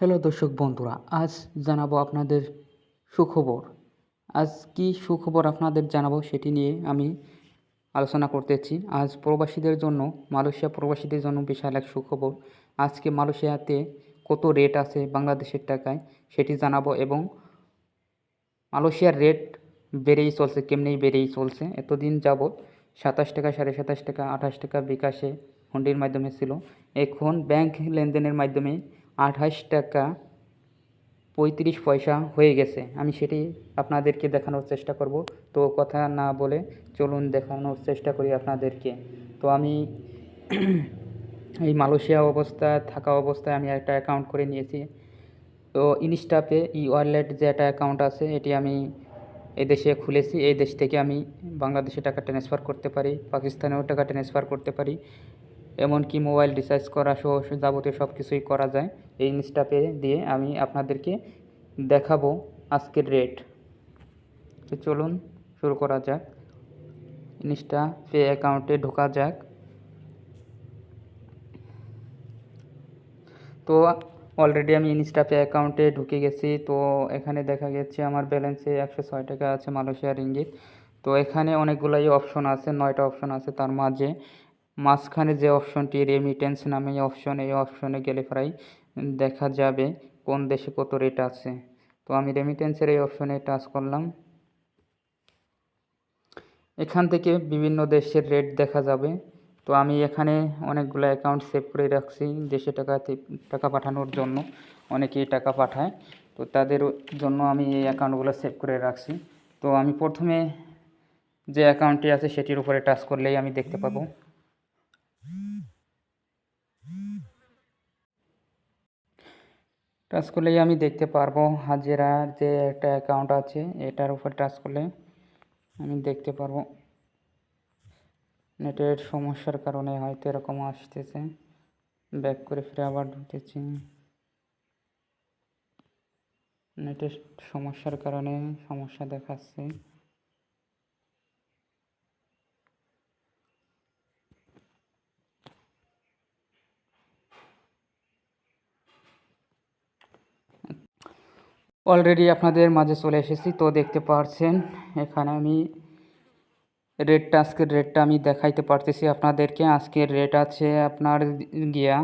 Hello দর্শক বন্ধুরা, আজ জানাব আপনাদের সুখবর। আজ কি সুখবর আপনাদের জানাব সেটি নিয়ে আমি আলোচনা করতেছি আজ প্রবাসীদের জন্য, মালয়েশিয়া প্রবাসীদের জন্য বিশাল এক সুখবর। আজকে মালয়েশিয়াতে কত রেট আছে বাংলাদেশের টাকায় সেটি জানাব এবং মালয়েশিয়ার রেট বেড়েই চলছে কেমনেই বেড়েই চলছে? এতদিন যাবৎ সাতাশ টাকা, সাড়ে সাতাশ টাকা, আঠাশ টাকা বিকাশে হুন্ডির মাধ্যমে ছিল। এখন ব্যাংক লেনদেনের মাধ্যমে আঠাশ টাকা পঁয়ত্রিশ পয়সা হয়ে গেছে। আমি সেটি আপনাদেরকে দেখানোর চেষ্টা করব। তো কথা না বলে চলুন দেখানোর চেষ্টা করি আপনাদেরকে। তো আমি এই মালয়েশিয়া অবস্থায়, থাকা অবস্থায় আমি একটা অ্যাকাউন্ট করে নিয়েছি। তো ইনস্টাপে ই ওয়ালেট যে একটা অ্যাকাউন্ট আছে, এটি আমি এই দেশে খুলেছি। এই দেশ থেকে আমি বাংলাদেশে টাকা ট্রান্সফার করতে পারি, পাকিস্তানেও টাকা ট্রান্সফার করতে পারি। এমনকি মোবাইল রিচার্জ করা সহ যাবতীয় সব কিছুই করা যায়। এই ইনস্টাপে দিয়ে আমি আপনাদেরকে দেখাবো আজকের রেট। তো চলুন শুরু করা যাক। ইনস্টা পে অ্যাকাউন্টে ঢোকা যাক। তো অলরেডি আমি ইনস্টা পে অ্যাকাউন্টে ঢুকে গেছি। তো এখানে দেখা গেছে আমার ব্যালেন্সে একশো ছয় টাকা আছে মালয়েশিয়া রিঙ্গিত তো এখানে অনেকগুলাই অপশন আছে, নয়টা অপশন আছে। তার মাঝে মাঝখানে যে অপশনটি রেমিটেন্স নামে অপশন এই অপশনে গেলে প্রায় দেখা যাবে কোন দেশে কত রেট আছে। তো আমি রেমিটেন্সের এই অপশনে টাচ করলাম। এখান থেকে বিভিন্ন দেশের রেট দেখা যাবে। তো আমি এখানে অনেকগুলো অ্যাকাউন্ট সেভ করে রাখছি দেশে টাকা টাকা পাঠানোর জন্য। অনেকেই টাকা পাঠায়। তো তাদের জন্য আমি এই অ্যাকাউন্টগুলো সেভ করে রাখছি। তো আমি প্রথমে যে অ্যাকাউন্টটি আছে সেটির উপরে টাচ করলেই আমি দেখতে পাবো। টাচ করলেই আমি দেখতে পারব হাজিরার যে একটা অ্যাকাউন্ট আছে, এটার উপর টাচ করলে আমি দেখতে পারব। নেটের সমস্যার কারণে হয়তো এরকম আসতেছে। ব্যাক করে ফিরে আবার ঢুকতেছি নেটের সমস্যার কারণে সমস্যা দেখাচ্ছে। অলরেডি আপনাদের মাঝে চলে এসেছি, তো দেখতে পারছেন, এখানে আমি রেটটা আজকের রেটটা আমি দেখাইতে পারতেছি আপনাদেরকে। আজকের রেট আছে আপনার গিয়া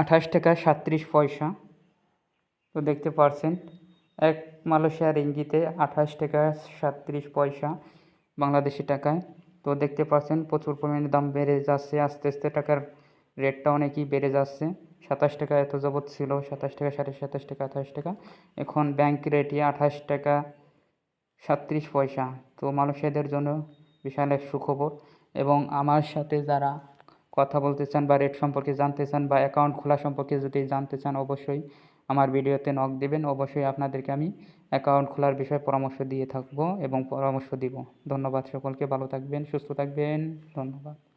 আঠাশ টাকা সাত্রিশ পয়সা। তো দেখতে পারছেন, এক মালয়েশিয়ার ইঙ্গিতে আঠাশ টাকা সাত্রিশ পয়সা বাংলাদেশি টাকায়। তো দেখতে পাচ্ছেন প্রচুর পরিমাণে দাম বেড়ে যাচ্ছে, আস্তে আস্তে টাকার রেটটা অনেকই বেড়ে যাচ্ছে। সাতাশ টাকা এত যাবৎ ছিল, সাতাশ টাকা, সাড়ে সাতাশ টাকা, আঠাশ টাকা। এখন ব্যাংক রেটই আঠাশ টাকা সাত্রিশ পয়সা। তো মালয়েশিয়াদের জন্য বিশাল এক সুখবর। এবং আমার সাথে যারা কথা বলতে চান বা রেট সম্পর্কে জানতে চান বা অ্যাকাউন্ট খোলা সম্পর্কে যদি জানতে চান, অবশ্যই আমার ভিডিওতে নক দেবেন। অবশ্যই আপনাদেরকে আমি অ্যাকাউন্ট খোলার বিষয়ে পরামর্শ দিয়ে থাকব এবং পরামর্শ দিব। ধন্যবাদ সকলকে, ভালো থাকবেন, সুস্থ থাকবেন। ধন্যবাদ।